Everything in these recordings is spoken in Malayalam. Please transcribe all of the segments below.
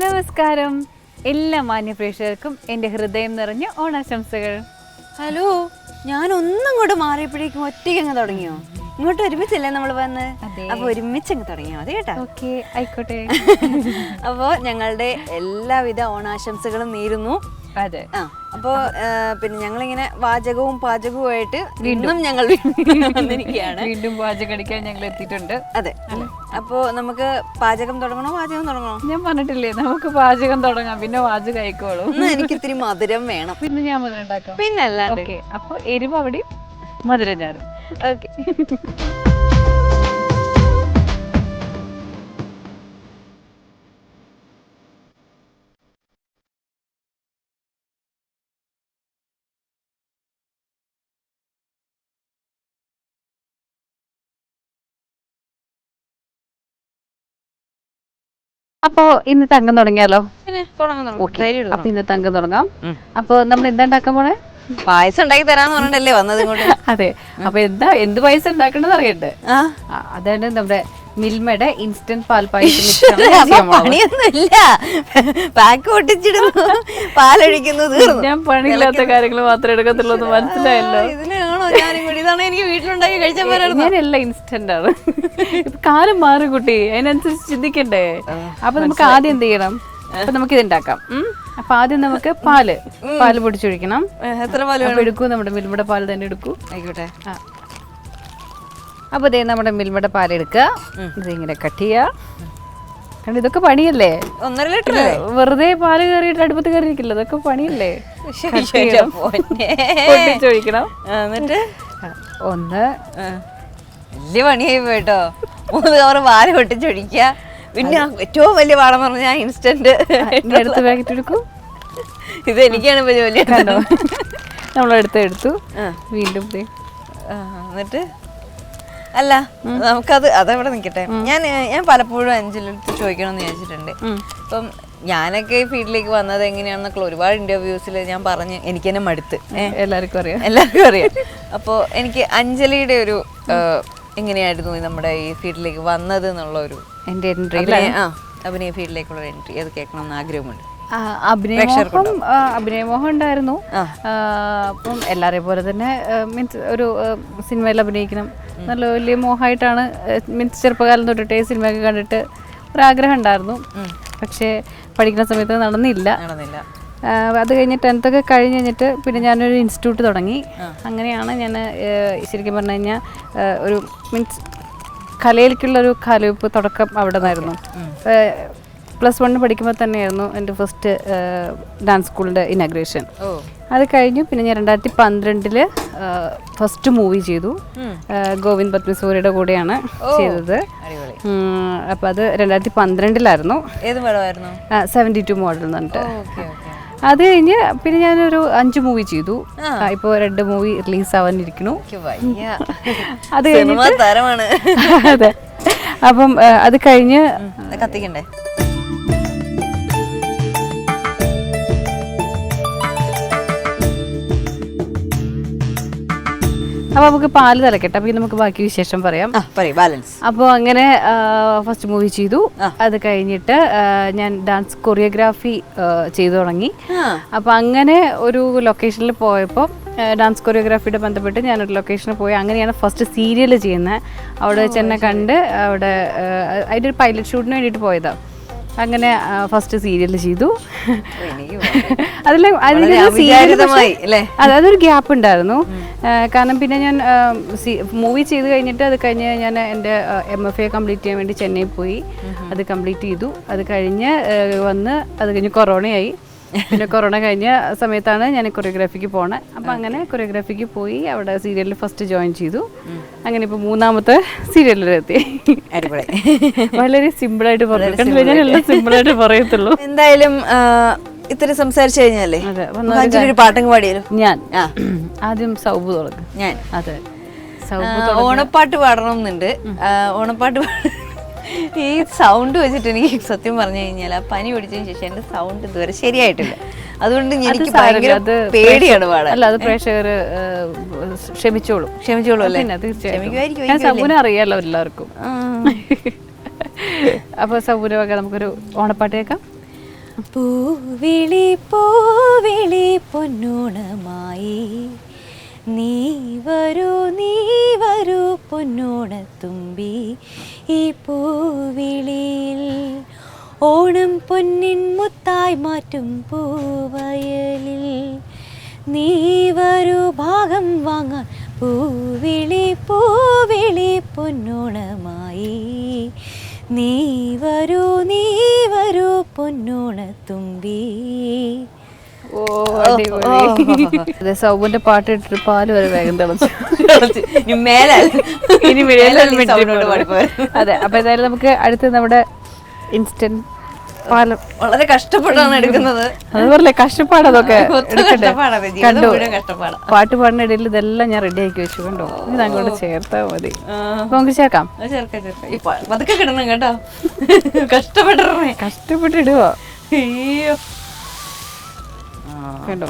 നമസ്കാരം. എല്ലാ മാന്യ പ്രേക്ഷകർക്കും എന്റെ ഹൃദയം നിറഞ്ഞ ഓണാശംസകൾ. ഹലോ ഞാൻ ഒന്നും ഇങ്ങോട്ട് മാറിയപ്പോഴേക്കും ഒറ്റയ്ക്ക് അങ്ങ് തുടങ്ങിയോ? ഇങ്ങോട്ട് ഒരുമിച്ചല്ലേ നമ്മൾ വന്ന്? അതെ. അപ്പൊ ഒരുമിച്ച് അങ്ങ് തുടങ്ങിയോ? മതി കേട്ടോ. ഓക്കെ ആയിക്കോട്ടെ. അപ്പോൾ ഞങ്ങളുടെ എല്ലാവിധ ഓണാശംസകളും നേരുന്നു. അതെ. ആ അപ്പോൾ പിന്നെ ഞങ്ങളിങ്ങനെ വാചകവും പാചകവുമായിട്ട് വീണ്ടും. ഞങ്ങൾ വീണ്ടും വന്നിരിക്കുകയാണ്. വീണ്ടും പാചകം അടിക്കാൻ ഞങ്ങൾ എത്തിയിട്ടുണ്ട്. അതെ. അപ്പോ നമുക്ക് പാചകം തുടങ്ങണോ പാചകം തുടങ്ങണോ? ഞാൻ പറഞ്ഞിട്ടില്ലേ നമുക്ക് പാചകം തുടങ്ങാം പിന്നെ വാചകം ആയിക്കോളും. എനിക്ക് ഇത്തിരി മധുരം വേണം. പിന്നെ ഞാൻ മധുരം ഉണ്ടാക്കാം. പിന്നെ ഓക്കെ അപ്പോൾ എരിവ് അവിടെയും മധുരം ഞാനും. ഓക്കെ. അപ്പോ ഇന്ന് തങ്കം തുടങ്ങിയാലോ? അപ്പൊ ഇന്ന് തങ്കം തുടങ്ങാം. അപ്പൊ നമ്മൾ എന്താ ഉണ്ടാക്കാൻ പോണേ? പായസം ഉണ്ടാക്കി തരാന്ന് പറഞ്ഞിട്ടല്ലേ വന്നത് അതെ. അപ്പൊ എന്താ എന്ത് പായസം ഉണ്ടാക്കണമെന്ന് അറിയണ്ടേ അതാണ് നമ്മുടെ മിൽമയുടെ ഇൻസ്റ്റന്റ് പാൽ പായസം ഞാൻ. പണിയൊന്നുമില്ല. പാക്ക് പൊട്ടിച്ചിടുന്നു. പാലൊഴിക്കുന്നു ഞാൻ പണിയില്ലാത്ത കാര്യങ്ങൾ മാത്രമേ എടുക്കത്തുള്ളൂ മനസ്സിലായല്ലോ. ഇതിനാണോ കൂടി ഇതാണ് എനിക്ക് വീട്ടിലുണ്ടാക്കി കഴിച്ചാൽ എല്ലാം ഇൻസ്റ്റന്റ് ആണ്. ഇപ്പൊ കാലം മാറി കുട്ടി. അതിനനുസരിച്ച് ചിന്തിക്കണ്ടേ? അപ്പൊ നമുക്ക് ആദ്യം എന്ത് ചെയ്യണം? അപ്പൊ നമുക്ക് ഇത് ഉണ്ടാക്കാം അപ്പൊ ആദ്യം നമുക്ക് പാൽ. പാൽ പൊടിച്ചൊഴിക്കണം. എത്ര പാൽ എടുക്കും നമ്മുടെ മിൽമയുടെ പാൽ തന്നെ എടുക്കൂ. ആയിക്കോട്ടെ. അപ്പൊ ദേ നമ്മുടെ മിൽമയുടെ പാൽ എടുക്കുക. ഇത് ഇങ്ങനെ കട്ട് ചെയ്യുക. കാരണം ഇതൊക്കെ പണിയല്ലേ? ഒന്നര ലിറ്റർ വെറുതെ പാൽ കയറിയിട്ട് അടുപ്പത്ത് കയറിയിരിക്കില്ല? ഇതൊക്കെ പണിയല്ലേ? പൊട്ടിച്ചൊഴിക്കണം. എന്നിട്ട്? ഒന്ന്. വലിയ പണിയായി പോയിട്ടോ മൂന്ന് കവർ വാരി പൊട്ടിച്ചൊഴിക്കുക. പിന്നെ ഏറ്റവും വലിയ പാടം പറഞ്ഞ ഇൻസ്റ്റന്റ് എടുത്ത് അടുത്ത പാക്കറ്റ് എടുക്കും? ഇത് എനിക്കാണ് ഇപ്പൊ ജോലി. കണ്ടോ? നമ്മളെടുത്ത് എടുത്തു വീണ്ടും എന്നിട്ട്? അല്ല നമുക്കത് അതവിടെ നിൽക്കട്ടെ ഞാൻ ഞാൻ പലപ്പോഴും അഞ്ചിലെടുത്ത് ചോദിക്കണമെന്ന് വിചാരിച്ചിട്ടുണ്ട്. ഇപ്പം ഞാനൊക്കെ ഈ ഫീൽഡിലേക്ക് വന്നത് എങ്ങനെയാണെന്നൊക്കെ ഒരുപാട് ഇന്റർവ്യൂസിൽ ഞാൻ പറഞ്ഞ് എനിക്ക് തന്നെ മടുത്ത്. എല്ലാവർക്കും അറിയാം. എല്ലാവർക്കും അറിയാം. അപ്പോൾ എനിക്ക് അഞ്ജലിയുടെ ഒരു എങ്ങനെയായിരുന്നു നമ്മുടെ ഈ ഫീൽഡിലേക്ക് വന്നത് എന്നുള്ള ഒരു എന്റെ എൻട്രി അഭിനയ ആ അഭിനയ ഫീൽഡിലേക്കുള്ള എൻട്രി അത് കേൾക്കണമെന്ന് ആഗ്രഹമുണ്ട്. അഭിനയമോഹം ആ, അഭിനയമോഹം ഉണ്ടായിരുന്നു. അപ്പം എല്ലാവരെയും പോലെ തന്നെ മീൻസ് ഒരു സിനിമയിൽ അഭിനയിക്കണം. നല്ല വലിയ മോഹമായിട്ടാണ് മീൻസ് ചെറുപ്പകാലം തൊട്ടിട്ടേ സിനിമയൊക്കെ കണ്ടിട്ട് ഒരാഗ്രഹം ഉണ്ടായിരുന്നു. പക്ഷേ പഠിക്കുന്ന സമയത്ത് നടന്നില്ല. നടന്നില്ല. അത് കഴിഞ്ഞ് ടെൻത്തൊക്കെ കഴിഞ്ഞ് കഴിഞ്ഞിട്ട് പിന്നെ ഞാനൊരു ഇൻസ്റ്റിറ്റ്യൂട്ട് തുടങ്ങി. അങ്ങനെയാണ് ഞാൻ ശരിക്കും പറഞ്ഞു കഴിഞ്ഞാൽ ഒരു മീൻസ് കലയിലേക്കുള്ളൊരു കലവെപ്പ് തുടക്കം അവിടെ നിന്നായിരുന്നു. പ്ലസ് വണ്ണിൽ പഠിക്കുമ്പോൾ തന്നെയായിരുന്നു എന്റെ ഫസ്റ്റ് ഡാൻസ് സ്കൂളിന്റെ ഇനാഗ്രേഷൻ അത് കഴിഞ്ഞു. പിന്നെ ഞാൻ രണ്ടായിരത്തി പന്ത്രണ്ടിൽ ഫസ്റ്റ് മൂവി ചെയ്തു. ഗോവിന്ദ് പത്മസൂരിയുടെ കൂടെയാണ് ചെയ്തത്. അപ്പം അപ്പോൾ അത് രണ്ടായിരത്തി പന്ത്രണ്ടിലായിരുന്നു. ഏത് പടമായിരുന്നു? സെവന്റി ടു മോഡൽ എന്ന് പറഞ്ഞിട്ട്. അത് കഴിഞ്ഞ് പിന്നെ ഞാനൊരു അഞ്ച് മൂവി ചെയ്തു. ഇപ്പോൾ രണ്ട് മൂവി റിലീസ് ആവാനിരിക്കണു അത് കഴിഞ്ഞ് കഴിഞ്ഞിട്ട് അതെ. അപ്പം അത് കഴിഞ്ഞ് കത്തിക്കണ്ടേ? അപ്പോൾ നമുക്ക് പാൽ തിളക്കട്ടെ. അപ്പോൾ നമുക്ക് ബാക്കി വിശേഷം പറയാം. ബാലൻസ് അപ്പോൾ അങ്ങനെ ഫസ്റ്റ് മൂവി ചെയ്തു. അത് കഴിഞ്ഞിട്ട് ഞാൻ ഡാൻസ് കൊറിയോഗ്രാഫി ചെയ്തു തുടങ്ങി. അപ്പൊ അപ്പോൾ അങ്ങനെ ഒരു ലൊക്കേഷനിൽ പോയപ്പോൾ ഡാൻസ് കൊറിയോഗ്രാഫിയുടെ ബന്ധപ്പെട്ട് ഞാനൊരു ലൊക്കേഷനിൽ പോയി. അങ്ങനെയാണ് ഫസ്റ്റ് സീരിയൽ ചെയ്യുന്നത് അവിടെ വെച്ച് എന്നെ കണ്ട് അവിടെ അതിന്റെ ഒരു പൈലറ്റ് ഷൂട്ടിന് വേണ്ടിയിട്ട് പോയതാണ് അങ്ങനെ ഫസ്റ്റ് സീരിയൽ ചെയ്തു. അതിൽ അവിചാരിതമായി, അതൊരു ഗ്യാപ്പ് ഉണ്ടായിരുന്നു. കാരണം പിന്നെ ഞാൻ മൂവി ചെയ്ത് കഴിഞ്ഞിട്ട് അത് കഴിഞ്ഞ് ഞാൻ എന്റെ എം എഫ് എ കംപ്ലീറ്റ് ചെയ്യാൻ വേണ്ടി ചെന്നൈ പോയി. അത് കംപ്ലീറ്റ് ചെയ്തു. അത് കഴിഞ്ഞ് വന്ന് അത് കഴിഞ്ഞ് കൊറോണയായി. പിന്നെ കൊറോണ കഴിഞ്ഞ സമയത്താണ് ഞാൻ കൊറിയോഗ്രാഫിക്ക് പോണേ. അപ്പം അങ്ങനെ കൊറിയോഗ്രാഫിക്ക് പോയി അവിടെ സീരിയലിൽ ഫസ്റ്റ് ജോയിൻ ചെയ്തു. അങ്ങനെ ഇപ്പോൾ മൂന്നാമത്തെ സീരിയലിലെത്തി വളരെ സിമ്പിളായിട്ട് പറഞ്ഞു ഞാൻ എല്ലാം സിമ്പിളായിട്ട് പറയത്തുള്ളൂ. എന്തായാലും ഇത്ര ഇത്തിരി സംസാരിച്ചു കഴിഞ്ഞാലേ പാടിയാലോ ഞാൻ. ആദ്യം സൗബ് തുടങ്ങും. ഞാൻ. അതെ. ഓണപ്പാട്ട് പാടണം എന്നുണ്ട്. ഓണപ്പാട്ട് പാ- ഈ സൗണ്ട് വെച്ചിട്ട് എനിക്ക് സത്യം പറഞ്ഞു കഴിഞ്ഞാൽ ആ പനി പിടിച്ചതിന് ശേഷം എന്റെ സൗണ്ട് ഇതുവരെ ശരിയായിട്ടില്ല. അതുകൊണ്ട് എനിക്ക് ഭയങ്കര പേടിയാണ് പാടാൻ അല്ല അത് പ്രേക്ഷകർ ക്ഷമിച്ചോളൂ. ക്ഷമിച്ചോളൂ അല്ലേ? ഞാൻ സബൂനെ അറിയാലോ എല്ലാവർക്കും. അപ്പോൾ വക നമുക്കൊരു ഓണപ്പാട്ട് കേൾക്കാം. പൂവിളി പൂവിളി പൊന്നോണമായി. നീ വരൂ നീ വരൂ പൊന്നോണത്തുമ്പി. ഈ പൂവിളിയിൽ ഓണം പൊന്നിൻ മുത്തായി മാറ്റും പൂവയലിൽ. നീ വരൂ ഭാഗം വാങ്ങാൻ പൂവിളി പൂവിളി പൊന്നോണമായി. നീ വരൂ നീ വരൂ പൊന്നോണത്തുമ്പി. ഓ അതെ സൗബിന്റെ പാട്ട് ഇട്ടിട്ട് പാൽ വരെ വേഗം തിളച്ചു. ഇനി അതെ അപ്പൊ ഏതായാലും നമുക്ക് അടുത്ത് നമ്മുടെ ഇൻസ്റ്റന്റ് പാലം. വളരെ കഷ്ടപ്പെട്ടാണ് എടുക്കുന്നത്. അത് പറഞ്ഞേ കഷ്ടപ്പാട് അതൊക്കെ കണ്ടു? പാട്ട് പാടുന്ന ഇടയിൽ ഇതെല്ലാം ഞാൻ റെഡി ആക്കി വെച്ചു കണ്ടോ? ഇത് അങ്ങോട്ട് ചേർത്താ മതി. നമുക്ക് ചേർക്കാം. പതുക്കെ കിടണം കേട്ടോ. കഷ്ടപ്പെട്ടിടണേ കഷ്ടപ്പെട്ടിടുവോ? അയ്യോ. കണ്ടോ?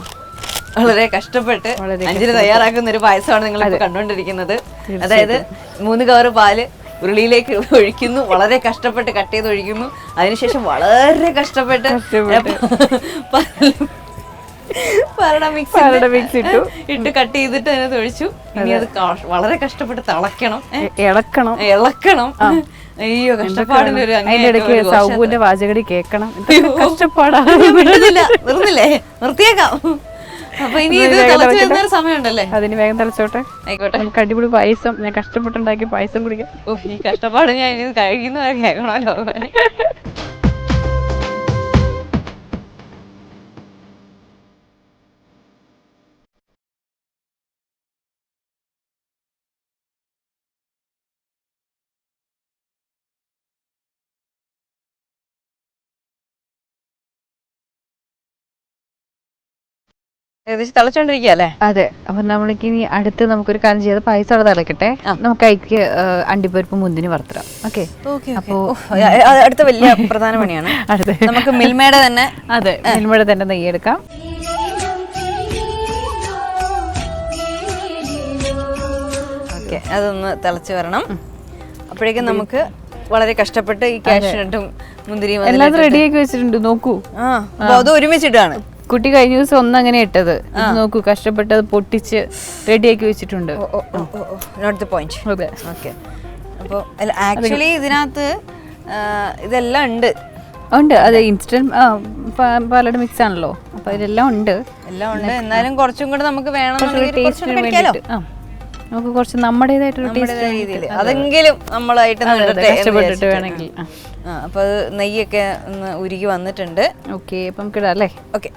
വളരെ കഷ്ടപ്പെട്ട് അഞ്ചിന് തയ്യാറാക്കുന്ന ഒരു പായസമാണ് നിങ്ങൾ കണ്ടുകൊണ്ടിരിക്കുന്നത്. അതായത് മൂന്ന് കവറ് പാൽ ഉരുളിയിലേക്ക് ഒഴിക്കുന്നു വളരെ കഷ്ടപ്പെട്ട് കട്ട് ചെയ്ത് ഒഴിക്കുന്നു. അതിനുശേഷം വളരെ കഷ്ടപ്പെട്ട് പാലട മിക്സ് ഇട്ടു. ഇട്ട് കട്ട് ചെയ്തിട്ട് അതിനകത്ത് ഒഴിച്ചു ഇനി അത്. വളരെ കഷ്ടപ്പെട്ട് തിളക്കണം ഇളക്കണം. ഇളക്കണം. അയ്യോ കഷ്ടപ്പാടിന്റെ ഒരു ഘോഷ- സൗബുവിന്റെ വാചകടി കേൾക്കണം. ഇതൊക്കെ കഷ്ടപ്പാടാ ഞാൻ നിർന്നില്ലേ നിർത്തിയേക്കാം. അപ്പൊ ഇനി ഇത് വേഗം വരുന്ന സമയമുണ്ടല്ലേ? അതിന് വേഗം തലച്ചോട്ടെ ആയിക്കോട്ടെ. നമുക്ക് അടിപൊളി പായസം. ഞാൻ കഷ്ടപ്പെട്ടുണ്ടാക്കി പായസം കുടിക്കാം. ഈ കഷ്ടപ്പാട് ഞാൻ ഇനി കഴിക്കുന്നവരെ കേൾക്കണമല്ലോ. ഏകദേശം തിളച്ചോണ്ടിരിക്കല്ലേ അതെ. അപ്പൊ നമ്മൾക്ക് ഇനി അടുത്ത് നമുക്കൊരു കാര്യം ചെയ്ത് പായസം അവിടെ തിളക്കട്ടെ. നമുക്ക് അതിക്ക് അണ്ടിപ്പരിപ്പ് മുന്തിരി വറുത്തരാം ഓക്കെ? അപ്പോ അടുത്ത വലിയ പ്രധാന പണിയാണ്. അടുത്ത് നമുക്ക് മിൽമയുടെ തന്നെ അതെ മിൽമയുടെ തന്നെ നെയ്യെടുക്കാം. ഓക്കെ അതൊന്ന് തിളച്ച് വരണം. അപ്പോഴേക്കും നമുക്ക് വളരെ കഷ്ടപ്പെട്ട് ഈ കാഷ്നട്ടും മുന്തിരിയും എല്ലാം റെഡിയാക്കി വെച്ചിട്ടുണ്ട്. നോക്കൂ. ആ അപ്പൊ അത് ഒരുമിച്ചിട്ടാണ്. കുട്ടി കഴിഞ്ഞ ദിവസം ഒന്ന് അങ്ങനെ ഇട്ടത് നോക്കൂ കഷ്ടപ്പെട്ടത് പൊട്ടിച്ച് റെഡിയാക്കി വെച്ചിട്ടുണ്ട്. നോട്ട് ദ പോയിന്റ് ഓക്കെ അപ്പോൾ ആക്ച്വലി ഇതിനകത്ത് ഇതെല്ലാം ഉണ്ട്. ഉണ്ട്. അതെ ഇൻസ്റ്റന്റ് പാലട മിക്സ് ആണല്ലോ. അപ്പൊ ഇതിലെല്ലാം ഉണ്ട്. എല്ലാം ഉണ്ട്. എന്നാലും കുറച്ചും കൂടെ നമുക്ക് വേണം നമുക്ക് കുറച്ച് നമ്മുടേതായിട്ടൊരു നമ്മുടേതായ ടേസ്റ്റ് രീതിയിൽ. അതെങ്കിലും നമ്മളായിട്ട് കഷ്ടപ്പെട്ടിട്ട്. വേണമെങ്കിൽ. ആ. ആ അപ്പൊ അത് നെയ്യൊക്കെ ഒന്ന് ഉരുകി വന്നിട്ടുണ്ട്. ഓക്കെ അപ്പം ഇടാം അല്ലേ? ഓക്കെ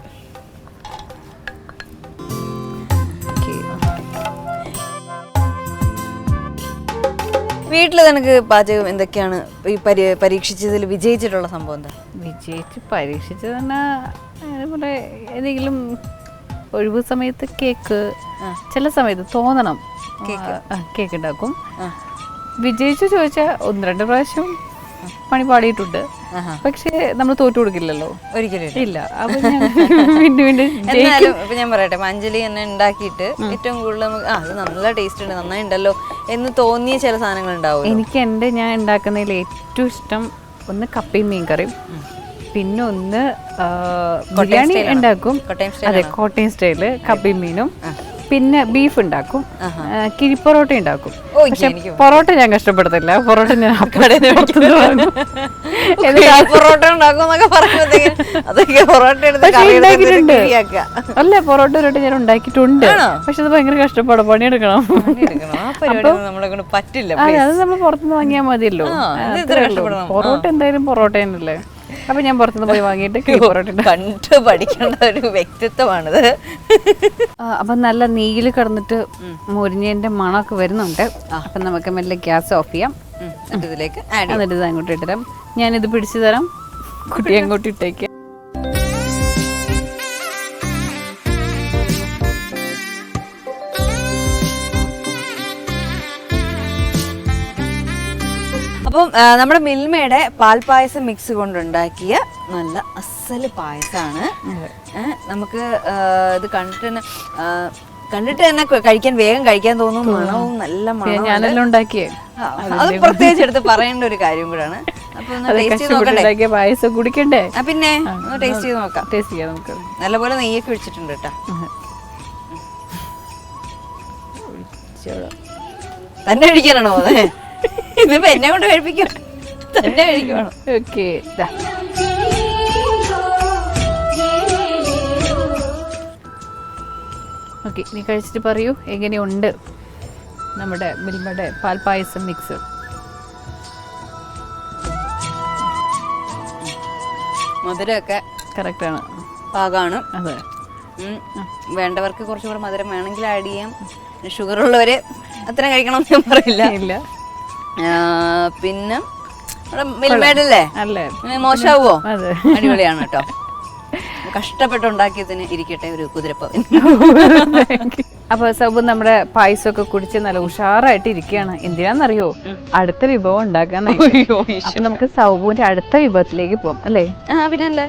വീട്ടിൽ നിനക്ക് പാചകം എന്തൊക്കെയാണ് ഈ പരി പരീക്ഷിച്ചതിൽ വിജയിച്ചിട്ടുള്ള സംഭവം എന്താ? വിജയിച്ച് പരീക്ഷിച്ചത് തന്നെ ഏതെങ്കിലും ഒഴിവ് സമയത്ത് കേക്ക് ചില സമയത്ത് തോന്നണം. കേക്ക്. ഉണ്ടാക്കും. വിജയിച്ചു ചോദിച്ചാൽ ഒന്ന് രണ്ട് പ്രാവശ്യം പണി പാടിയിട്ടുണ്ട്. പക്ഷേ നമ്മൾ തോറ്റു കൊടുക്കില്ലല്ലോ. ഒരിക്കലും ഇല്ല. ഞാൻ പറയട്ടെ മഞ്ജലി അഞ്ജലി എന്നെ ഉണ്ടാക്കിയിട്ട് ഏറ്റവും കൂടുതൽ നമുക്ക് ആ അത് നല്ല ടേസ്റ്റ് ഉണ്ട് നന്നായി ഉണ്ടല്ലോ. എന്ന് തോന്നിയ ചില സാധനങ്ങൾ ഉണ്ടാവും എനിക്ക് എന്റെ ഞാൻ ഉണ്ടാക്കുന്നതിൽ ഏറ്റവും ഇഷ്ടം ഒന്ന് കപ്പയും മീൻ കറിയും പിന്നെ ഒന്ന് ബിരിയാണി ഉണ്ടാക്കും. അതെ കോട്ടയം സ്റ്റൈൽ കപ്പയും മീനും. പിന്നെ ബീഫ് ഉണ്ടാക്കും. കിഴിപ്പൊറോട്ട ഉണ്ടാക്കും. പക്ഷെ പൊറോട്ട ഞാൻ കഷ്ടപ്പെടുത്തില്ല. പൊറോട്ട ഞാൻ പൊറോട്ട ഉണ്ടാക്കും എന്നൊക്കെ പറയുമ്പോഴത്തേക്ക് അതൊക്കെ പൊറോട്ട എടുത്ത്. അല്ല പൊറോട്ട ഒരു വട്ടം ഞാൻ ഉണ്ടാക്കിയിട്ടുണ്ട്. പക്ഷെ അത് ഭയങ്കര കഷ്ടപ്പാട് പണിയെടുക്കണം. പറ്റില്ല അതെ നമ്മൾ പുറത്തുനിന്ന് വാങ്ങിയാൽ മതിയല്ലോ. പൊറോട്ട എന്തായാലും പൊറോട്ട തന്നെയല്ലേ അപ്പൊ ഞാൻ പുറത്തുനിന്ന് പോയി വാങ്ങിയിട്ട് പൊറോട്ട. കണ്ടു പഠിക്കേണ്ട ഒരു വ്യക്തിത്വമാണിത്. അപ്പൊ നല്ല നെയ്യിൽ കിടന്നിട്ട് മുരിഞ്ഞതിന്റെ മണമൊക്കെ വരുന്നുണ്ട്. അപ്പൊ നമുക്ക് മെല്ലെ ഗ്യാസ് ഓഫ് ചെയ്യാം. ഇതിലേക്ക് എന്നിട്ട് ഇത് അങ്ങോട്ട് ഇട്ടുതരാം ഞാനിത് പിടിച്ചു തരാം. കുട്ടി അങ്ങോട്ട് ഇട്ടേക്ക്. അപ്പം നമ്മുടെ മിൽമയുടെ പാൽപ്പായസം മിക്സ് കൊണ്ടുണ്ടാക്കിയ നല്ല അസൽ പായസമാണ് നമുക്ക് ഇത് കണ്ടിട്ട് തന്നെ കണ്ടിട്ട് തന്നെ കഴിക്കാൻ വേഗം കഴിക്കാൻ തോന്നും മണവും നല്ല മണവും ഞാനെല്ലാം ഉണ്ടാക്കിയേ അത് പ്രത്യേകിച്ച് എടുത്ത് പറയേണ്ട ഒരു കാര്യം കൂടാണ് പായസം കുടിക്കണ്ടേ പിന്നെ ടേസ്റ്റ് ചെയ്ത് നോക്കാം ടേസ്റ്റ് ചെയ്യാം നമുക്ക് നല്ലപോലെ നെയ്യൊക്കെ ഒഴിച്ചിട്ടുണ്ട് കേട്ടോ തന്നെ കഴിക്കാനാണോ അത് ഇതിപ്പോ എന്നെ കൊണ്ട് കഴിപ്പിക്കണം. തന്നെ കഴിക്കണം. ഓക്കെ ഓക്കെ നീ കഴിച്ചിട്ട് പറയൂ എങ്ങനെയുണ്ട് നമ്മുടെ മിൽമയുടെ പാൽപ്പായസം മിക്സ് മധുരമൊക്കെ കറക്റ്റാണ് പാകമാണ് അതെ. വേണ്ടവർക്ക് കുറച്ചും കൂടെ മധുരം വേണമെങ്കിൽ ആഡ് ചെയ്യാം. ഷുഗർ ഉള്ളവര് അത്ര കഴിക്കണം എന്ന് ഞാൻ പറയില്ല. ഇല്ല. പിന്നെ മിൽമേഡല്ലേ അതെ. അടിപൊളിയാണ് കേട്ടോ. കഷ്ടപ്പെട്ടുണ്ടാക്കിയതിന് ഇരിക്കട്ടെ ഒരു കുതിരപ്പവൻ അപ്പൊ സബു നമ്മുടെ പായസമൊക്കെ കുടിച്ച് നല്ല ഉഷാറായിട്ട് ഇരിക്കുകയാണ്. എന്തിനാന്നറിയോ? അടുത്ത വിഭവം ഉണ്ടാക്കാൻ നമുക്ക് സൗബുവിന്റെ അടുത്ത വിഭവത്തിലേക്ക് പോവാം അല്ലേ? ആ പിന്നല്ലേ?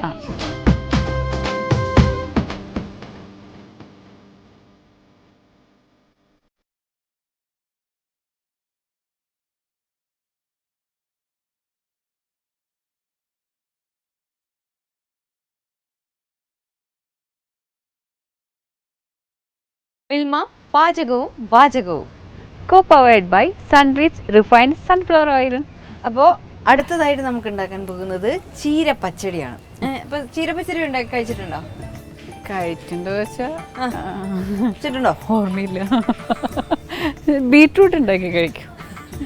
മിൽമ പാചകവും വാചകവും. Co powered by Sunrich refined sunflower oil അപ്പോൾ അടുത്തതായിട്ട് നമുക്ക് ഉണ്ടാക്കാൻ പോകുന്നത് ചീര പച്ചടിയാണ്. ഏ, അപ്പൊ ചീര പച്ചടി ഉണ്ടാക്കി കഴിച്ചിട്ടുണ്ടോ? കഴിച്ചിട്ടുണ്ടോ വെച്ചാ? കഴിച്ചിട്ടുണ്ടോ? ഓർമ്മയില്ല. ബീട്രൂട്ട് ഉണ്ടാക്കി കഴിക്കും.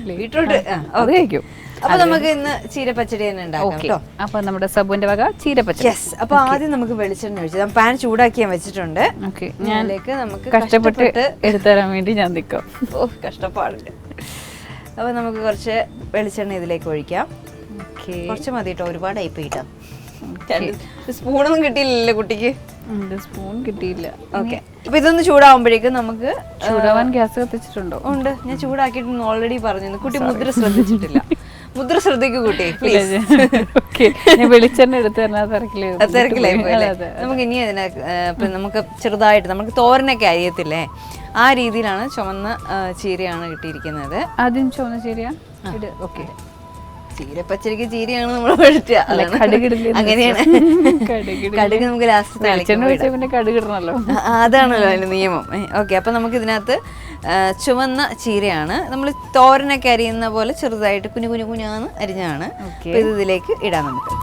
ബീട്രൂട്ട് അത് കഴിക്കും. അപ്പൊ നമുക്ക് ഇന്ന് ചീരപ്പച്ചടി പച്ചടി തന്നെ ഉണ്ടാക്കാം കേട്ടോ. അപ്പൊ നമ്മുടെ സബുവിന്റെ വക ചീരപ്പച്ചടി. യെസ് അപ്പൊ ആദ്യം നമുക്ക് വെളിച്ചെണ്ണ ഒഴിച്ച് പാൻ ചൂടാക്കി ഞാൻ വെച്ചിട്ടുണ്ട്. ഓക്കെ. ഞാൻ അതിലേക്ക് നമുക്ക് കഷ്ടപ്പെട്ട് എടുത്തരാൻ വേണ്ടി ഞാൻ നിൽക്കാം. ഓ കഷ്ടപ്പാടില്ല. അപ്പൊ നമുക്ക് കുറച്ച് വെളിച്ചെണ്ണ ഇതിലേക്ക് ഒഴിക്കാം. കുറച്ച് മതി കേട്ടോ. ഒരുപാട് ആയി പോയിട്ടോ സ്പൂണൊന്നും കിട്ടിയില്ലല്ലോ കുട്ടിക്ക്. സ്പൂൺ കിട്ടിയില്ല. ഓക്കെ. അപ്പൊ ഇതൊന്ന് ചൂടാവുമ്പോഴേക്കും നമുക്ക് ചൂടാവാൻ ഗ്യാസ് കത്തിച്ചിട്ടുണ്ടോ? ഉണ്ട്. ഞാൻ ചൂടാക്കിയിട്ടൊന്നും ഓൾറെഡി പറഞ്ഞു കുട്ടി മുദ്ര ശ്രദ്ധിച്ചിട്ടില്ല. മുദ്ര ശ്രദ്ധിക്കും കൂട്ടി പ്ലീസ് ഞാൻ വെളിച്ചെണ്ണ എടുത്ത് തിരക്കിലായി നമുക്ക് ഇനി അതിനെ നമുക്ക് ചെറുതായിട്ട് നമുക്ക് തോരനൊക്കെ അരിയത്തില്ലേ? ആ രീതിയിലാണ് ചുവന്ന ചീരയാണ് കിട്ടിയിരിക്കുന്നത്. ആദ്യം ചുവന്ന ചീര ഓക്കെ. ചീര പച്ചരിക്ക് ചീരയാണ് നമ്മൾ കടുകിടില്ലേ അങ്ങനെയാണ്. കടുക് നമുക്ക് ലാസ്റ്റ് പിന്നെ കടുകിടണല്ലോ. അതാണല്ലോ അതിന്റെ നിയമം. ഓക്കെ അപ്പൊ നമുക്ക് ഇതിനകത്ത് ചുവന്ന ചീരയാണ്. നമ്മൾ തോരനൊക്കെ അരിയുന്ന പോലെ ചെറുതായിട്ട് കുഞ്ഞു കുഞ്ഞു കുഞ്ഞാന്ന് അരിഞ്ഞാണ്. ഇത് ഇതിലേക്ക് ഇടാൻ നമുക്ക്.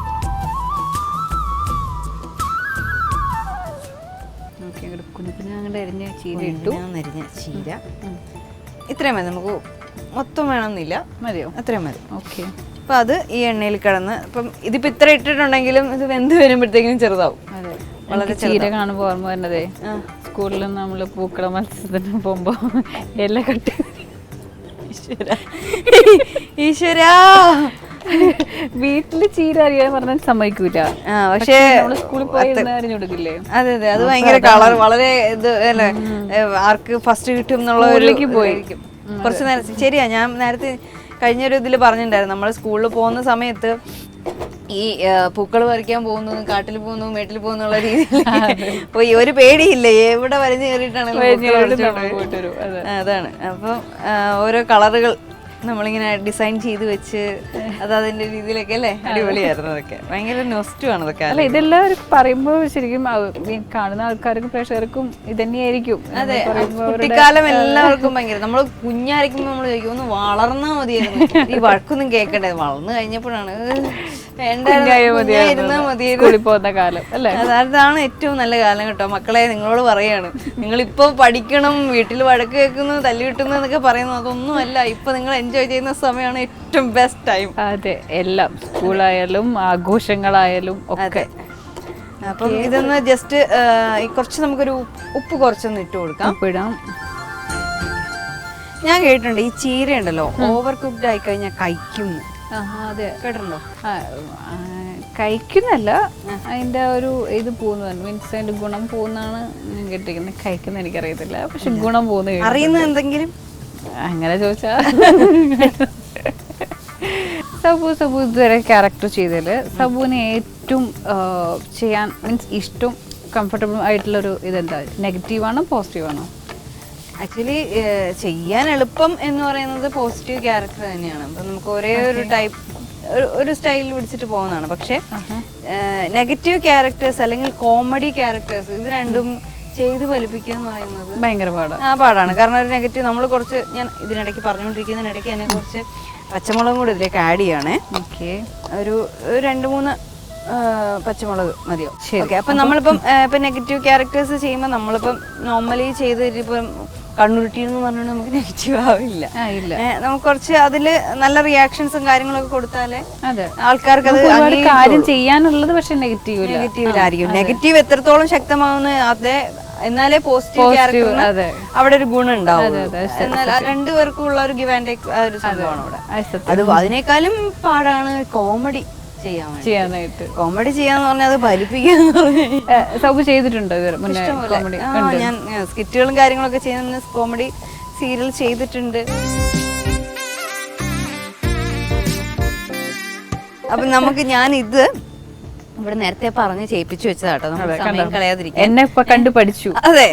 അരിഞ്ഞ ചീര ഇട്ടു. അരിഞ്ഞ ചീര. ഇത്രയും മതി നമുക്ക് മൊത്തം വേണമെന്നില്ല. മതിയോ? അത്രയും മതി. ഓക്കെ. അപ്പൊ അത് ഈ എണ്ണയിൽ കിടന്ന് ഇപ്പം ഇതിപ്പോൾ ഇത്ര ഇട്ടിട്ടുണ്ടെങ്കിലും ഇത് വെന്ത് വരുമ്പോഴത്തേക്കും ചെറുതാവും. വളരെ ചീര കാണുമ്പോൾ ഓർമ്മ വരുന്നതേ സ്കൂളിൽ നമ്മൾ പൂക്കള മത്സരത്തിന് പോകുമ്പോൾ ഇല കട്ട് ഈശ്വര. വീട്ടിൽ ചീര അറിയാൻ പറഞ്ഞാൽ സമ്മതിക്കൂല. പക്ഷേ സ്കൂളിൽ പോയി ഇരുന്ന് അറിഞ്ഞു കൊടുക്കില്ലേ അതെ അതെ. അത് ഭയങ്കര കളർ വളരെ ഇത് അല്ലേ? ആർക്ക് ഫസ്റ്റ് കിട്ടും എന്നുള്ള പോയിരിക്കും കുറച്ച് നേരം ശരിയാ ഞാൻ നേരത്തെ കഴിഞ്ഞൊരു ഇതിൽ പറഞ്ഞിട്ടുണ്ടായിരുന്നു നമ്മൾ സ്കൂളിൽ പോകുന്ന സമയത്ത് ഈ പൂക്കൾ പറിക്കാൻ പോകുന്നു കാട്ടിൽ പോകുന്നു വീട്ടിൽ പോകുന്നുള്ള രീതിയിൽ ഈ ഒരു പേടിയില്ലേ. എവിടെ വരഞ്ഞു കയറിയിട്ടാണ് അതാണ്. അപ്പം ഓരോ കളറുകൾ നമ്മളിങ്ങനെ ഡിസൈൻ ചെയ്ത് വെച്ച് അത് അതിന്റെ രീതിയിലൊക്കെ അല്ലേ? അടിപൊളിയായിരുന്നു അതൊക്കെ. ഭയങ്കര നൊസ്റ്റുമാണ് അതൊക്കെ അല്ല ഇതെല്ലാം പറയുമ്പോൾ പറയുമ്പോ ശരിക്കും കാണുന്ന ആൾക്കാർക്കും പ്രേക്ഷകർക്കും ഇതന്നെയായിരിക്കും അതെ. കുട്ടിക്കാലം എല്ലാവർക്കും ഭയങ്കര. നമ്മൾ കുഞ്ഞായിരിക്കുമ്പോൾ നമ്മൾ ചോദിക്കും ഒന്ന് വളർന്നാ മതിയായിരുന്നു. ഈ വഴക്കൊന്നും കേൾക്കണ്ടേ? വളർന്നു കഴിഞ്ഞപ്പോഴാണ്. അതാണ് ഏറ്റവും നല്ല കാലം കേട്ടോ. മക്കളെ നിങ്ങളോട് പറയാണ്. നിങ്ങളിപ്പോ പഠിക്കണം വീട്ടിൽ വഴക്ക് കേൾക്കുന്നു തല്ലി കിട്ടുന്നു എന്നൊക്കെ പറയുന്നു അതൊന്നും അല്ല ഇപ്പൊ നിങ്ങൾ എൻജോയ് ചെയ്യുന്ന സമയമാണ് ഏറ്റവും ബെസ്റ്റ് ടൈം അതെ എല്ലാം. സ്കൂളായാലും ആഘോഷങ്ങളായാലും ഒക്കെ. അപ്പം ഇതൊന്ന് ജസ്റ്റ് കുറച്ച് നമുക്കൊരു ഉപ്പ് കുറച്ചൊന്ന് ഇട്ട് കൊടുക്കാം. ഇടാം. ഞാൻ കേട്ടിട്ടുണ്ട് ഈ ചീര ഉണ്ടല്ലോ ഓവർ കുക്ക്ഡ് ആയി കഴിഞ്ഞാൽ കഴിക്കും അതെ. കേട്ടിട്ടുണ്ടോ? കഴിക്കുന്നല്ല അതിന്റെ ഒരു ഇത് പോകുന്നതാണ് മീൻസ് അതിന്റെ ഗുണം പോകുന്നതാണ് ഞാൻ കേട്ടിരിക്കുന്നത്. കഴിക്കുന്ന എനിക്കറിയത്തില്ല പക്ഷെ ഗുണം പോകുന്ന അറിയുന്ന എന്തെങ്കിലും? അങ്ങനെ ചോദിച്ചാ. സബു സബു ഇതുവരെ ക്യാരക്ടർ ചെയ്തതിൽ സബുവിന് ഏറ്റവും ചെയ്യാൻ മീൻസ് ഇഷ്ടം കംഫർട്ടബിൾ ആയിട്ടുള്ളൊരു ഇതെന്താ? നെഗറ്റീവാണോ പോസിറ്റീവാണോ ആക്ച്വലി ചെയ്യാൻ എളുപ്പം എന്ന് പറയുന്നത് പോസിറ്റീവ് ക്യാരക്ടർ തന്നെയാണ്. അപ്പം നമുക്ക് ഒരേ ഒരു ടൈപ്പ് ഒരു സ്റ്റൈൽ പിടിച്ചിട്ട് പോകുന്നതാണ്. പക്ഷേ നെഗറ്റീവ് ക്യാരക്ടേഴ്സ് അല്ലെങ്കിൽ കോമഡി ക്യാരക്ടേഴ്സ് ഇത് രണ്ടും ചെയ്ത് ഫലിപ്പിക്കുക എന്ന് പറയുന്നത് ഭയങ്കര പാടാണ് ആ പാടാണ്. കാരണം ഒരു നെഗറ്റീവ് നമ്മൾ കുറച്ച് ഞാൻ ഇതിനിടയ്ക്ക് പറഞ്ഞുകൊണ്ടിരിക്കുന്നതിനിടയ്ക്ക് എന്നെ കുറച്ച് പച്ചമുളകും കൂടി ഇതിലേക്ക് ആഡ് ചെയ്യണേ ഓക്കെ ഒരു രണ്ട് മൂന്ന് പച്ചമുളക് മതിയോ? ഓക്കെ അപ്പം നമ്മളിപ്പം ഇപ്പം നെഗറ്റീവ് ക്യാരക്ടേഴ്സ് ചെയ്യുമ്പോൾ നമ്മളിപ്പം നോർമലി ചെയ്ത് ഇപ്പം കണ്ണുരുട്ടി എന്ന് പറഞ്ഞാൽ നമുക്ക് നെഗറ്റീവ് ആവില്ല. നമുക്ക് കുറച്ച് അതിൽ നല്ല റിയാക്ഷൻസും കാര്യങ്ങളൊക്കെ കൊടുത്താലേ ആൾക്കാർക്ക് അത് കാര്യം ചെയ്യാനുള്ളത് പക്ഷെ നെഗറ്റീവ് നെഗറ്റീവിലായിരിക്കും നെഗറ്റീവ് എത്രത്തോളം ശക്തമാവുന്ന അതേ എന്നാലേ പോസിറ്റീവ് ക്യാരക്ടറിന്. അവിടെ ഒരു ഗുണം ഉണ്ടാവും എന്നാൽ രണ്ടുപേർക്കും ഉള്ള ഒരു ഗിവ് ആൻഡ് ടേക്ക് ഒരു സംഭവമാണ് അവിടെ. അത് അതിനേക്കാളും പാടാണ് കോമഡി ചെയ്യാനായിട്ട്. കോമഡി ചെയ്യാന്ന് പറഞ്ഞാൽ അത് ഫലിപ്പിക്കാന്ന് പറഞ്ഞു സബു ചെയ്തിട്ടുണ്ടോ ഇതുവരെ? മുന്നേ കോമഡി ഞാൻ സ്കിറ്റുകളും കാര്യങ്ങളൊക്കെ ചെയ്യുന്ന കോമഡി സീരിയൽ ചെയ്തിട്ടുണ്ട്. അപ്പൊ നമുക്ക് ഞാൻ ഇത് ഇവിടെ നേരത്തെ പറഞ്ഞ് ചെയ്യിപ്പിച്ചു വെച്ചതാട്ടോ. കളയാതിരിക്കാൻ. എന്നെ ഇപ്പൊ കണ്ടു പഠിച്ചു. അതെ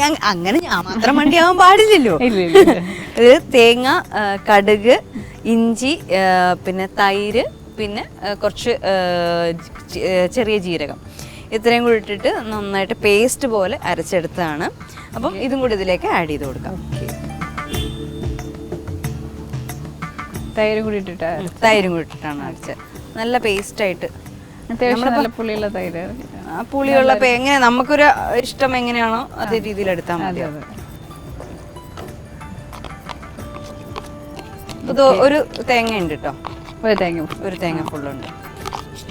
ഞാൻ അങ്ങനെ ഞാൻ മാത്രം മണ്ടിയാവാൻ പാടില്ലല്ലോ. ഇത് തേങ്ങ കടുക് ഇഞ്ചി പിന്നെ തൈര് പിന്നെ കുറച്ച് ചെറിയ ജീരകം. ഇത്രയും കൂടി ഇട്ടിട്ട് നന്നായിട്ട് പേസ്റ്റ് പോലെ അരച്ചെടുത്താണ്. അപ്പം ഇതും കൂടി ഇതിലേക്ക് ആഡ് ചെയ്ത് കൊടുക്കാം. തൈര് കൂടി ഇട്ടിട്ട് തൈരും കൂടി ഇട്ടിട്ടാണ് അരച്ചത്. നല്ല പേസ്റ്റായിട്ട് പുളിയുള്ള തൈര് ആ പുളിയുള്ള എങ്ങനെ നമുക്കൊരു ഇഷ്ടം എങ്ങനെയാണോ അതേ രീതിയിൽ എടുത്താൽ മതി. ഇത് ഒരു തേങ്ങ ഉണ്ട് കേട്ടോ. ഒരു തേങ്ങ ഒരു തേങ്ങ ഫുള്ളുണ്ട്.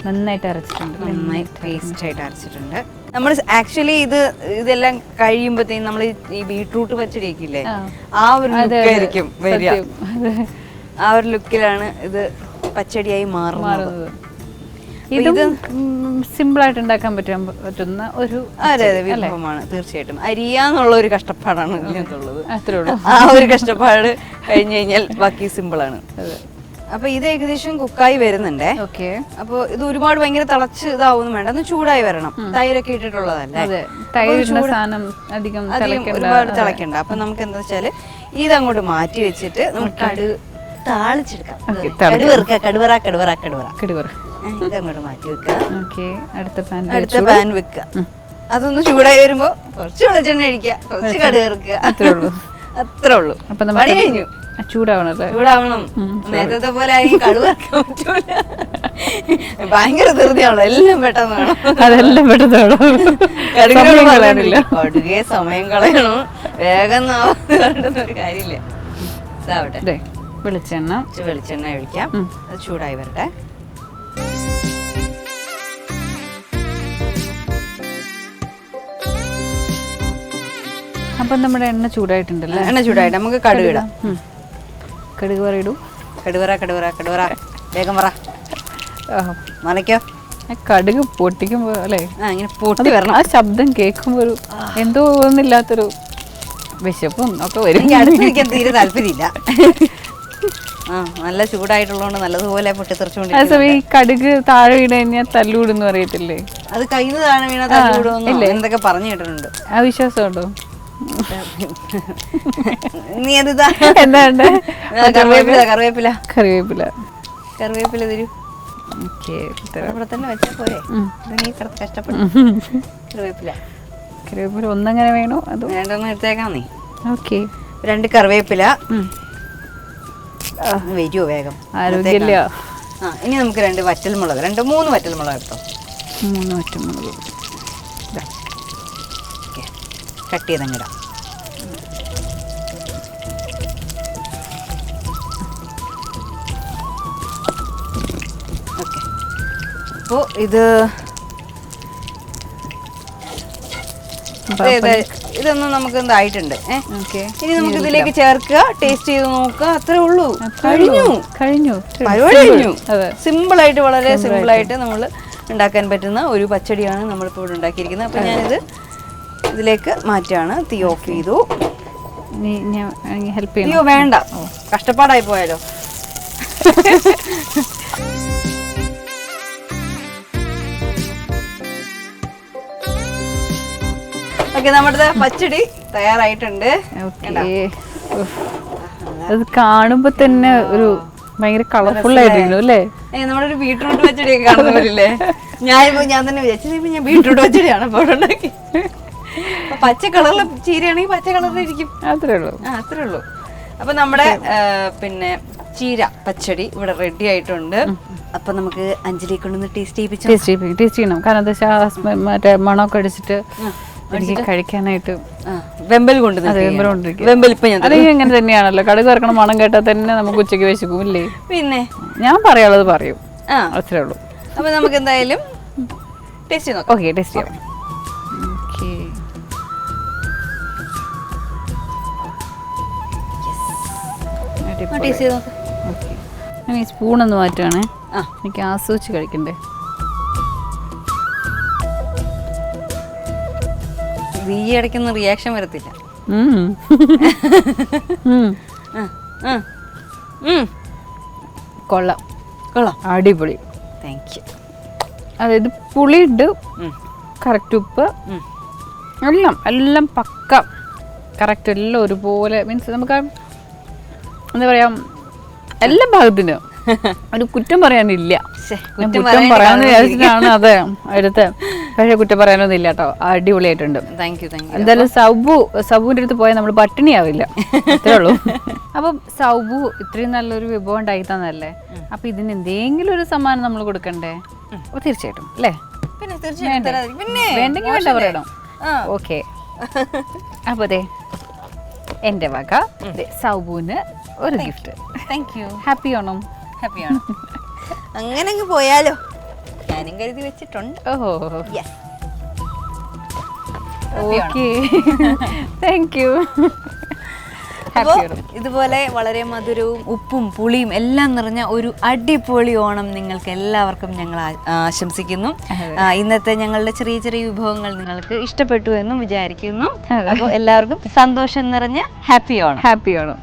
നന്നായിട്ട് അരച്ചിട്ടുണ്ട്. നന്നായി പേസ്റ്റ് ആയിട്ട് അരച്ചിട്ടുണ്ട്. നമ്മൾ ആക്ച്വലി ഇത് ഇതെല്ലാം കഴിയുമ്പോഴത്തേക്കും നമ്മൾ ഈ ബീട്രൂട്ട് പച്ചടിയൊക്കെ ആ. ഒരു ലുക്കായിരിക്കും വരിക. ആ ഒരു ലുക്കിലാണ് ഇത് പച്ചടിയായി മാറുന്നത്. ഇത് സിമ്പിൾ ആയിട്ട് ഉണ്ടാക്കാൻ പറ്റാൻ പറ്റുന്ന ഒരു അതെ അതെ വിഭവമാണ്. തീർച്ചയായിട്ടും. അരിയാന്നുള്ള ഒരു കഷ്ടപ്പാടാണ് ഇതിനകത്തുള്ളത്. അത്രേ ഉള്ളൂ. ആ ഒരു കഷ്ടപ്പാട് കഴിഞ്ഞു കഴിഞ്ഞാൽ ബാക്കി സിമ്പിൾ ആണ് അപ്പൊ ഇത് ഏകദേശം കുക്കായി വരുന്നുണ്ടേ. ഓക്കെ. അപ്പൊ ഇത് ഒരുപാട് ഭയങ്കര തിളച്ച് ഇതാവുന്നു വേണ്ട. ഒന്ന് ചൂടായി വരണം. തൈരൊക്കെ ഇട്ടിട്ടുള്ളതല്ലേ? അധികം ഒരുപാട് തിളക്കണ്ട അപ്പൊ നമുക്ക് എന്താ വെച്ചാൽ ഇത് അങ്ങോട്ട് മാറ്റി വെച്ചിട്ട് നമുക്ക് കടു താളിച്ചെടുക്കാം. Okay, കടുവറക്ക കടുവറ കടുവറ കടുവറ. കിടുവർ ഇതങ്ങോട്ട് മാറ്റി വെക്കുക. ഓക്കെ അടുത്ത പാൻ അടുത്ത പാൻ വെക്കുക. അതൊന്ന് ചൂടായി വരുമ്പോ കുറച്ച് വെളിച്ചെണ്ണ അടിക്കുക കുറച്ച് കടുക് അത്രേ ഉള്ളൂ. അത്രേ ഉള്ളൂ. അപ്പൊ കഴിഞ്ഞു. ചൂടാവണല്ലേ ചൂടാവണം. നേരത്തെ പോലെ ആയി കടുവ ഇറക്കാൻ പറ്റൂല. ഭയങ്കര ധൃതിയാണല്ലോ. എല്ലാം പെട്ടെന്ന് വേണം അതെല്ലാം പെട്ടെന്ന് കളയാനില്ല. കടുകെ സമയം കളയണം. വേഗം ഒരു കാര്യമില്ല. ഇതാവട്ടെ. വെളിച്ചെണ്ണ. വെളിച്ചെണ്ണ ഒഴിക്കാം. അത് ചൂടായി വരട്ടെ. അപ്പം നമ്മുടെ എണ്ണ ചൂടായിട്ടുണ്ടല്ലോ? എണ്ണ ചൂടായിട്ട് നമുക്ക് കടുക് ഇടാം കടുവറ കടുവറ കടുവറ വേഗം പറ. നനയ്ക്കോ? കടുക് പൊട്ടിക്കുമ്പോ അല്ലേ? ആ ഇങ്ങനെ പൊട്ടി വരണം. ആ ശബ്ദം കേൾക്കുമ്പോ ഒരു എന്തോ ഒന്നില്ലാത്തൊരു വിശപ്പും ഒക്കെ വരും. അടുത്തിരിക്കാൻ തീരെ താല്പര്യമില്ല. ആ നല്ല ചൂടായിട്ടുള്ളതുകൊണ്ട് നല്ലതുപോലെ പൊട്ടിത്തെറിച്ചുകൊണ്ട് ഈ കടുക് താഴെ വീണ് കഴിഞ്ഞാൽ തല്ലൂടെന്ന് പറയത്തില്ലേ? അത് കയ്യിൽ നിന്ന് താഴെ വീണ തല്ലുകൂടുന്നു എന്തൊക്കെ പറഞ്ഞു കേട്ടിട്ടുണ്ട്. ആ വിശ്വാസമുണ്ടോ? നീ അത്. എന്താണ്ട് കറിവേപ്പില കറിവേപ്പില. കറിവേപ്പില. കറിവേപ്പില തരൂ. ഓക്കെ ഇവിടെ തന്നെ വെച്ചാൽ പോരെ. ഉം. ഇത് നീ കിടന്ന് കഷ്ടപ്പെട്ടു. കറിവേപ്പില. കറിവേപ്പില ഒന്നങ്ങനെ വേണോ? അതോ? രണ്ടൊന്നും എടുത്തേക്കാം നീ. ഓക്കെ. രണ്ട് കറിവേപ്പില. വരുമോ വേഗം. ആരോഗ്യമില്ല. ആ ഇനി നമുക്ക് രണ്ട് വറ്റൽമുളക് രണ്ട് മൂന്ന് വറ്റൽമുളക് എടുത്തോ. മൂന്ന് പച്ചമുളക് കട്ട് ചെയ്തങ്ങിടാം ഓക്കെ. അപ്പോൾ ഇത് ഇതൊന്നും നമുക്ക് ഇതായിട്ടുണ്ട് ഇനി നമുക്ക് ഇതിലേക്ക് ചേർക്കുക ടേസ്റ്റ് ചെയ്ത് നോക്കുക അത്രേ ഉള്ളൂ. കഴിഞ്ഞു. കഴിഞ്ഞു. പരിപാടി കഴിഞ്ഞു. സിമ്പിൾ ആയിട്ട് വളരെ സിമ്പിൾ ആയിട്ട്. നമ്മൾ ഉണ്ടാക്കാൻ പറ്റുന്ന ഒരു പച്ചടിയാണ് നമ്മളിപ്പോൾ ഇവിടെ ഉണ്ടാക്കിയിരിക്കുന്നത്. അപ്പോൾ ഞാനിത് ഇതിലേക്ക് മാറ്റാണ്. തീ ഓഫ് ചെയ്തു. ഹെൽപ്പ് അയ്യോ വേണ്ട. കഷ്ടപ്പാടായി പോയാലോ? ഓക്കെ നമ്മുടെ പച്ചടി തയ്യാറായിട്ടുണ്ട്. അത് കാണുമ്പോ തന്നെ ഒരു ഭയങ്കര കളർഫുൾ ആയിട്ടിരുന്നു അല്ലേ? നമ്മുടെ ഒരു ബീട്രൂട്ട് പച്ചടിയൊക്കെ കാണുന്നില്ലേ ഞാൻ ഞാനിപ്പോ ഞാൻ തന്നെ വിചാരിച്ചു ഞാൻ ബീട്രൂട്ട് പച്ചടിയാണ് ഉണ്ടാക്കി അപ്പൊ പച്ച കളറിൽ ചീരയാണെങ്കിൽ പച്ച കളറിൽ ഇരിക്കും. അത്രേ ഉള്ളൂ. ആ അത്രേ ഉള്ളൂ. അപ്പൊ നമ്മുടെ പിന്നെ ചീര പച്ചടി ഇവിടെ റെഡി ആയിട്ടുണ്ട്. അപ്പൊ നമുക്ക് അഞ്ജലി കൊണ്ടൊന്ന് ടേസ്റ്റ് ചെയ്യിപ്പിച്ചു? ടേസ്റ്റ് ചെയ്യണം. കാരണം എന്താ വെച്ചാൽ മറ്റേ മണമൊക്കെ അടിച്ചിട്ട് എനിക്ക് കഴിക്കാനായിട്ട് വെമ്പൽ കൊണ്ട് വെമ്പൽ ഇപ്പൊ ഞാൻ ഇങ്ങനെ തന്നെയാണല്ലോ. കടുക് വറക്കണ മണം കേട്ടാൽ തന്നെ നമുക്ക് ഉച്ചയ്ക്ക് വിശക്കും ഇല്ലേ പിന്നെ? ഞാൻ പറയാനുള്ളത് പറയും. അത്രേ ഉള്ളൂ. അപ്പൊ നമുക്ക് എന്തായാലും ടേസ്റ്റ് ചെയ്യാം ഓക്കെ ടേസ്റ്റ് ചെയ്യാം. ടേസ്റ്റ് ചെയ്ത് നോക്കാം. ഓക്കെ. ഞാൻ ഈ സ്പൂൺ ഒന്ന് മാറ്റുവാണേ. ആ. എനിക്ക് ആസ്വദിച്ച് കഴിക്കണ്ടേ? ഈ ഇടയ്ക്കൊന്നും റിയാക്ഷൻ വരത്തില്ല. കൊള്ളാം. കൊള്ളാം. അടിപൊളി. താങ്ക് യു അതായത് പുളിയുണ്ട് കറക്റ്റ് ഉപ്പ് എല്ലാം എല്ലാം പക്ക. കറക്റ്റ് എല്ലാം ഒരുപോലെ. മീൻസ് നമുക്ക് എന്താ പറയാ എല്ലാ ഭാഗത്തിനും ഒരു കുറ്റം പറയാനില്ല. കുറ്റം പറയാന്ന് വിചാരിച്ചിട്ടാണ് അതെ അടുത്ത് പക്ഷെ കുറ്റം പറയാനൊന്നും ഇല്ല കേട്ടോ. അടിപൊളിയായിട്ടുണ്ട്. എന്തായാലും സൗബു സൗബുവിന്റെ അടുത്ത് പോയാൽ നമ്മൾ പട്ടിണിയാവില്ല. അത്രേ ഉള്ളൂ. അപ്പം സൗബു ഇത്രയും നല്ലൊരു വിഭവം ഉണ്ടായി തന്നല്ലേ അപ്പൊ ഇതിന് എന്തെങ്കിലും ഒരു സമ്മാനം നമ്മൾ കൊടുക്കണ്ടേ? അപ്പൊ തീർച്ചയായിട്ടും അല്ലേ? പിന്നെ തീർച്ചയായും തരാം. പിന്നെ വേണ്ടെങ്കിൽ വേണ്ട പറയണം. ഓക്കെ അപ്പൊ അതെ എന്റെ വക ദേ സൗബുവിന് ഒരു gift thank you happy Onam. ആണോ അങ്ങനെ അങ്ങ് പോയാലോ. ഞാനും കരുതി വെച്ചിട്ടുണ്ട്. ഓഹോ. Yes okay thank you happy ഇതുപോലെ വളരെ മധുരവും ഉപ്പും പുളിയും എല്ലാം നിറഞ്ഞ ഒരു അടിപൊളി ഓണം നിങ്ങൾക്ക് എല്ലാവർക്കും ഞങ്ങൾ ആശംസിക്കുന്നു. ഇന്നത്തെ ഞങ്ങളുടെ ചെറിയ ചെറിയ വിഭവങ്ങൾ നിങ്ങൾക്ക് ഇഷ്ടപ്പെട്ടു എന്നും വിചാരിക്കുന്നു. അപ്പോൾ എല്ലാവർക്കും സന്തോഷം നിറഞ്ഞ ഹാപ്പി ഓണം. ഹാപ്പി ഓണം.